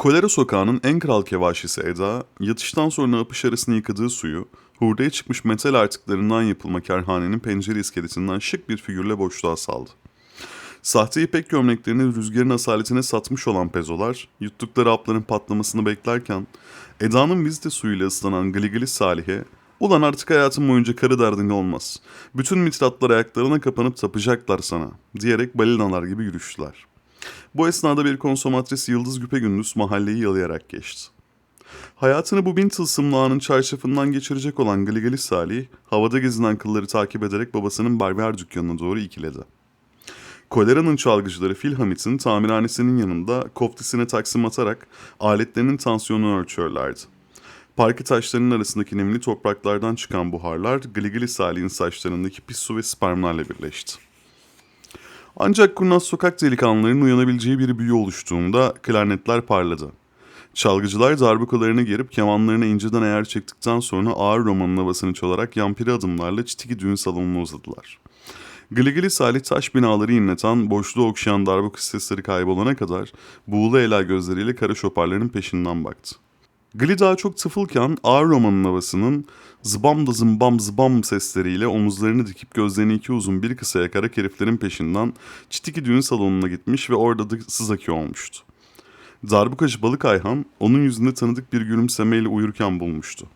Kolera sokağının en kral kevaşisi Eda, yatıştan sonra apış arasını yıkadığı suyu, hurdaya çıkmış metal artıklarından yapılma kerhanenin pencere iskeletinden şık bir figürle boşluğa saldı. Sahte ipek gömleklerini rüzgarın asaletine satmış olan pezolar, yuttukları hapların patlamasını beklerken, Eda'nın vizite suyuyla ıslanan Gligili Salih'e, ''Ulan artık hayatım boyunca karı derdin olmaz. Bütün mitratlar ayaklarına kapanıp tapacaklar sana.'' diyerek balinalar gibi yürüştüler. Bu esnada bir konsomatris Yıldız Güpegündüz mahalleyi yalayarak geçti. Hayatını bu bin tılsımlı anın çarşafından geçirecek olan Gligili Salih, havada gezinen kılları takip ederek babasının barber dükkanına doğru ikiledi. Kolera'nın çalgıcıları Filhamit'in tamirhanesinin yanında koftisine taksim atarak aletlerinin tansiyonunu ölçüyorlardı. Parke taşlarının arasındaki nemli topraklardan çıkan buharlar Gligili Salih'in saçlarındaki pis su ve spermlerle birleşti. Ancak kurnaz sokak delikanlılarının uyanabileceği bir büyü oluştuğunda klarnetler parladı. Çalgıcılar darbukalarını gerip kemanlarını inceden ayar çektikten sonra ağır romanın havasını çalarak yampiri adımlarla çitiki düğün salonuna uzadılar. Gligili Salih taş binaları inleten, boşluğu okşayan darbuka sesleri kaybolana kadar buğulu ela gözleriyle kara şoparların peşinden baktı. Gli daha çok tıfılken ağır romanın havasının zıbam da zımbam zıbam sesleriyle omuzlarını dikip gözlerini iki uzun bir kısa yakarak heriflerin peşinden çitiki düğün salonuna gitmiş ve orada da sızaki olmuştu. Darbukacı Balık Ayhan onun yüzünde tanıdık bir gülümsemeyle uyurken bulmuştu.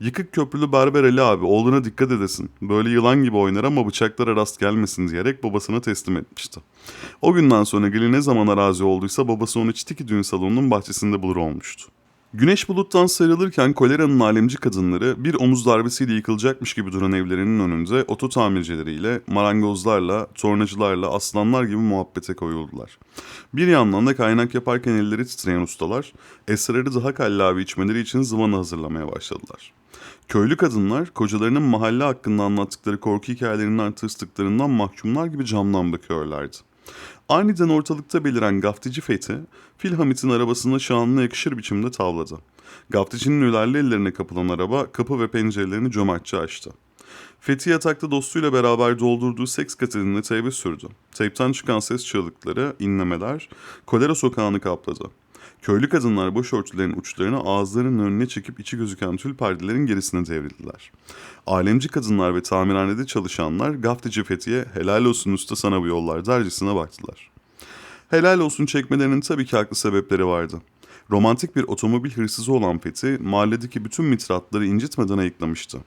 Yıkık köprülü berber Ali abi oğluna dikkat edesin. Böyle yılan gibi oynar ama bıçaklara rast gelmesin diyerek babasına teslim etmişti. O günden sonra Gili ne zaman arazi olduysa babası onu çitiki düğün salonunun bahçesinde bulur olmuştu. Güneş buluttan sarılırken koleranın alemci kadınları bir omuz darbesiyle yıkılacakmış gibi duran evlerinin önünde oto tamircileriyle, marangozlarla, tornacılarla, aslanlar gibi muhabbete koyuldular. Bir yandan da kaynak yaparken elleri titreyen ustalar, esrarı daha kallavi içmeleri için zıvanı hazırlamaya başladılar. Köylü kadınlar kocalarının mahalle hakkında anlattıkları korku hikayelerinden tırstıklarından mahkumlar gibi camdan bakıyorlardı. Aniden ortalıkta beliren gaftici Fethi, Filhamit'in arabasına şanına yakışır biçimde tavladı. Gafticinin ölerli ellerine kapılan araba kapı ve pencerelerini cömertçe açtı. Fethi yatakta dostuyla beraber doldurduğu seks kasetini teybe sürdü. Teypten çıkan ses çığlıkları, inlemeler, kolera sokağını kapladı. Köylü kadınlar başörtülerin uçlarını ağızlarının önüne çekip içi gözüken tül perdelerin gerisine devrildiler. Alemci kadınlar ve tamirhanede çalışanlar gaftici Fethi'ye helal olsun usta sana bu yollar dercesine baktılar. Helal olsun çekmelerinin tabii ki haklı sebepleri vardı. Romantik bir otomobil hırsızı olan Fethi mahalledeki bütün mitratları incitmeden ayıklamıştı.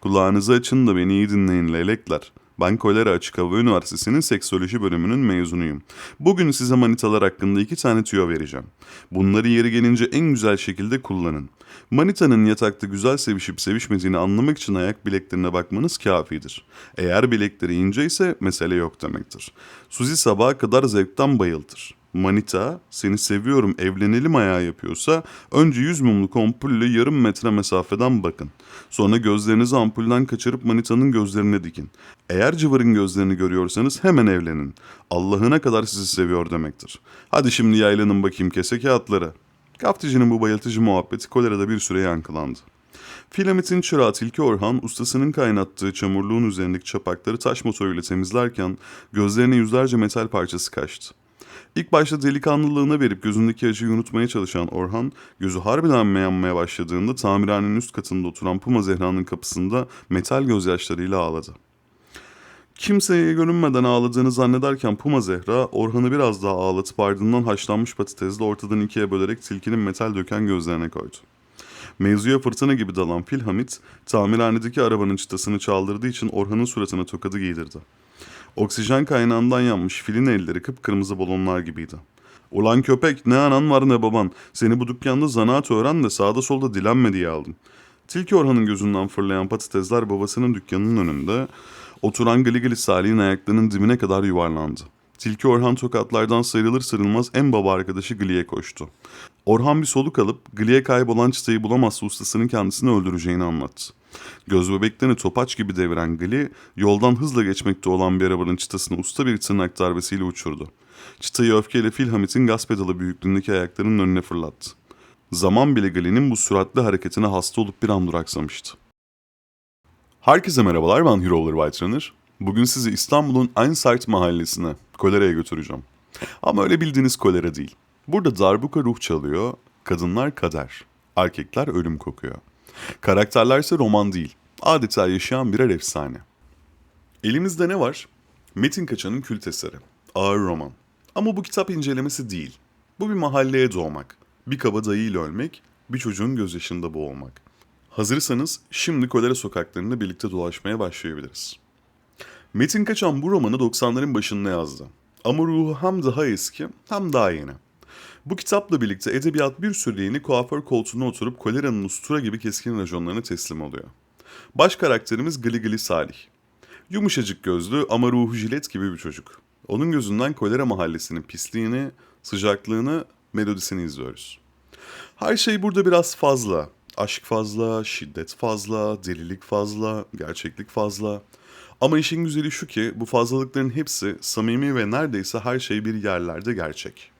Kulağınızı açın da beni iyi dinleyin leylekler. Ben Kolera Açık Hava Üniversitesi'nin seksoloji bölümünün mezunuyum. Bugün size manitalar hakkında iki tane tüyo vereceğim. Bunları yeri gelince en güzel şekilde kullanın. Manitanın yatakta güzel sevişip sevişmediğini anlamak için ayak bileklerine bakmanız kafidir. Eğer bilekleri ince ise mesele yok demektir. Suzi sabaha kadar zevkten bayıltır. Manita seni seviyorum evlenelim ayağı yapıyorsa önce 100 mumluk ampulle yarım metre mesafeden bakın. Sonra gözlerinizi ampulden kaçırıp manitanın gözlerine dikin. Eğer cıvırın gözlerini görüyorsanız hemen evlenin. Allah'ına kadar sizi seviyor demektir. Hadi şimdi yaylanın bakayım kese kağıtları. Kafticinin bu bayıltıcı muhabbeti kolerada bir süre yankılandı. Filamit'in çırağı Tilki Orhan ustasının kaynattığı çamurluğun üzerindeki çapakları taş motoruyla temizlerken gözlerine yüzlerce metal parçası kaçtı. İlk başta delikanlılığına verip gözündeki acıyı unutmaya çalışan Orhan, gözü harbiden yanmaya başladığında tamirhanenin üst katında oturan Puma Zehra'nın kapısında metal gözyaşlarıyla ağladı. Kimseye görünmeden ağladığını zannederken Puma Zehra, Orhan'ı biraz daha ağlatıp ardından haşlanmış patatesle ortadan ikiye bölerek tilkinin metal döken gözlerine koydu. Mevzuya fırtına gibi dalan Filhamit, tamirhanedeki arabanın çıtasını çaldırdığı için Orhan'ın suratına tokadı giydirdi. Oksijen kaynağından yanmış filin elleri kıpkırmızı balonlar gibiydi. Ulan köpek ne anan var ne baban. Seni bu dükkanda zanaat öğren de sağda solda dilenme diye aldım. Tilki Orhan'ın gözünden fırlayan patatesler babasının dükkanının önünde oturan Gligili Salih'in ayaklarının dibine kadar yuvarlandı. Tilki Orhan tokatlardan sıyrılır sıyrılmaz en baba arkadaşı Gli'ye koştu. Orhan bir soluk alıp Gli'ye kaybolan çıtayı bulamazsa ustasının kendisini öldüreceğini anlattı. Göz bebeklerini topaç gibi deviren Gli, yoldan hızla geçmekte olan bir arabanın çıtasını usta bir tırnak darbesiyle uçurdu. Çıtayı öfkeyle Filhamit'in gaz pedalı büyüklüğündeki ayaklarının önüne fırlattı. Zaman bile Gli'nin bu süratli hareketine hasta olup bir an duraksamıştı. Herkese merhabalar ben Hero Runner. Bugün sizi İstanbul'un Einsart mahallesine, koleraya götüreceğim. Ama öyle bildiğiniz kolera değil. Burada darbuka ruh çalıyor, kadınlar kader, erkekler ölüm kokuyor. Karakterlerse roman değil, adeta yaşayan birer efsane. Elimizde ne var? Metin Kaçan'ın kült eseri, ağır roman. Ama bu kitap incelemesi değil. Bu bir mahalleye doğmak, bir kabadayıyla ölmek, bir çocuğun gözyaşında boğulmak. Hazırsanız şimdi kolera sokaklarında birlikte dolaşmaya başlayabiliriz. Metin Kaçan bu romanı 90'ların başında yazdı. Ama ruhu hem daha eski hem daha yeni. Bu kitapla birlikte edebiyat bir süreliğine kuaför koltuğuna oturup koleranın ustura gibi keskin rajonlarına teslim oluyor. Baş karakterimiz Gili Salih. Yumuşacık gözlü ama ruhu jilet gibi bir çocuk. Onun gözünden kolera mahallesinin pisliğini, sıcaklığını, melodisini izliyoruz. Her şey burada biraz fazla. Aşk fazla, şiddet fazla, delilik fazla, gerçeklik fazla. Ama işin güzeli şu ki bu fazlalıkların hepsi samimi ve neredeyse her şey bir yerlerde gerçek.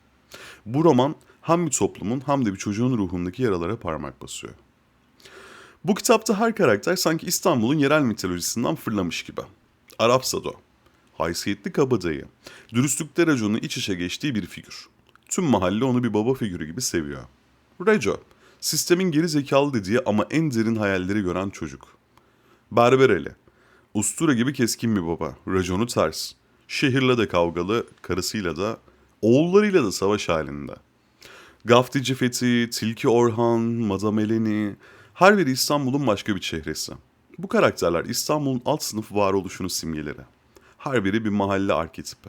Bu roman hem bir toplumun hem de bir çocuğun ruhundaki yaralara parmak basıyor. Bu kitapta her karakter sanki İstanbul'un yerel mitolojisinden fırlamış gibi. Arap Sado, haysiyetli kabadayı, dürüstlükte raconu iç içe geçtiği bir figür. Tüm mahalle onu bir baba figürü gibi seviyor. Reco, sistemin geri zekalı dediği ama en derin hayalleri gören çocuk. Berbereli, ustura gibi keskin bir baba, raconu ters. Şehirle de kavgalı, karısıyla da, oğullarıyla da savaş halinde. Gaftici Fethi, Tilki Orhan, Madame Eleni, her biri İstanbul'un başka bir çehresi. Bu karakterler İstanbul'un alt sınıf varoluşunu simgeleri. Her biri bir mahalle arketipi.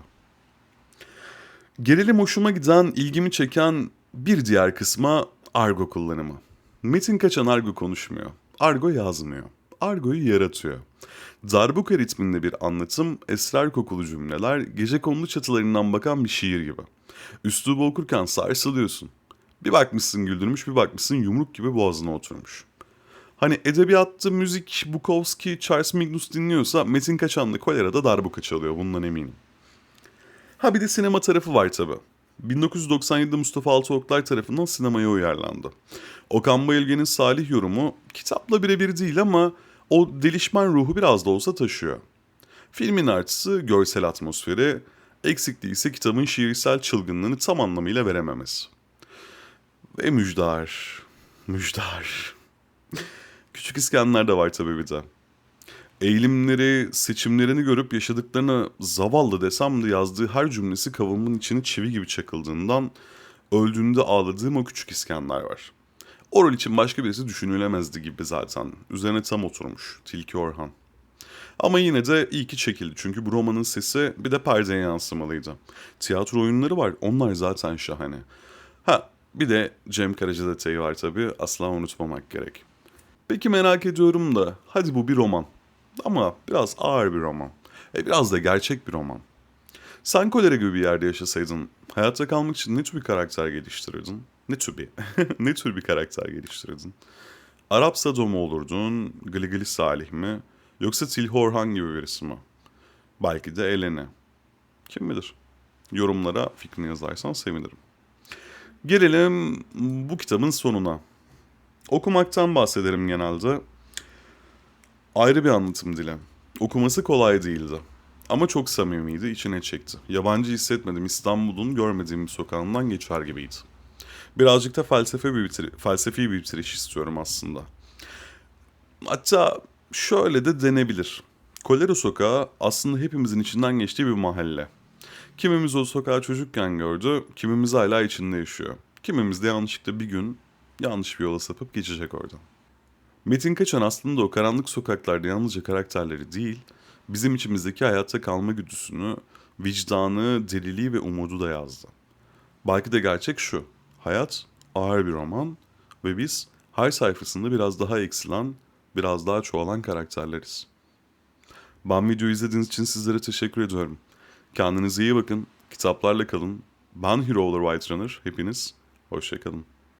Gelelim hoşuma giden, ilgimi çeken bir diğer kısma argo kullanımı. Metin Kaçan argo konuşmuyor. Argo yazmıyor. Argo'yu yaratıyor. Darbuka ritminde bir anlatım, esrar kokulu cümleler, gece konulu çatılarından bakan bir şiir gibi. Üslubu okurken sarsılıyorsun. Bir bakmışsın güldürmüş, bir bakmışsın yumruk gibi boğazına oturmuş. Hani edebiyatta müzik Bukowski, Charles Mingus dinliyorsa Metin Kaçan da kolerada darbuka çalıyor bundan eminim. Ha bir de sinema tarafı var tabi. 1997'de Mustafa Altıoklar tarafından sinemaya uyarlandı. Okan Bayülgen'in Salih yorumu kitapla birebir değil ama o delişmen ruhu biraz da olsa taşıyor. Filmin artısı görsel atmosferi, eksikliği ise kitabın şiirsel çılgınlığını tam anlamıyla verememesi. Ve müjdar, müjdar. Küçük İskender de var tabii bir de. Eğilimleri, seçimlerini görüp yaşadıklarına zavallı desem de yazdığı her cümlesi kavamın içine çivi gibi çakıldığından öldüğünde ağladığım o küçük İskender var. O rol için başka birisi düşünülemezdi gibi zaten. Üzerine tam oturmuş Tilki Orhan. Ama yine de iyi ki çekildi çünkü bu romanın sesi bir de perdeye yansımalıydı. Tiyatro oyunları var onlar zaten şahane. Ha bir de Cem Karaca detayı var tabii asla unutmamak gerek. Peki merak ediyorum da hadi bu bir roman. Ama biraz ağır bir roman. E biraz da gerçek bir roman. Sen kolera gibi bir yerde yaşasaydın hayatta kalmak için ne tür bir karakter geliştirirdin? Ne tür bir, ne tür bir karakter geliştirirdin? Arap Sado mu olurdun, Gligili Salih mi? Yoksa Tilki Orhan gibi birisi mi? Belki de Eleni. Kim bilir? Yorumlara fikrini yazarsan sevinirim. Gelelim bu kitabın sonuna. Okumaktan bahsederim genelde. Ayrı bir anlatım dili. Okuması kolay değildi. Ama çok samimiydi, içine çekti. Yabancı hissetmedim, İstanbul'un görmediğim bir sokağından geçer gibiydi. Birazcık da felsefe bir bitiri, felsefi bir bitiriş istiyorum aslında. Hatta şöyle de denebilir. Kolera Sokağı aslında hepimizin içinden geçtiği bir mahalle. Kimimiz o sokağı çocukken gördü, kimimiz hala içinde yaşıyor. Kimimiz de yanlışlıkla bir gün yanlış bir yola sapıp geçecek oradan. Metin Kaçan aslında o karanlık sokaklarda yalnızca karakterleri değil, bizim içimizdeki hayatta kalma güdüsünü, vicdanı, deliliği ve umudu da yazdı. Belki de gerçek şu, hayat ağır bir roman ve biz her sayfasında biraz daha eksilen, biraz daha çoğalan karakterleriz. Ben videoyu izlediğiniz için sizlere teşekkür ediyorum. Kendinize iyi bakın, kitaplarla kalın. Ben Hero Olur White Runner, hepiniz hoşçakalın.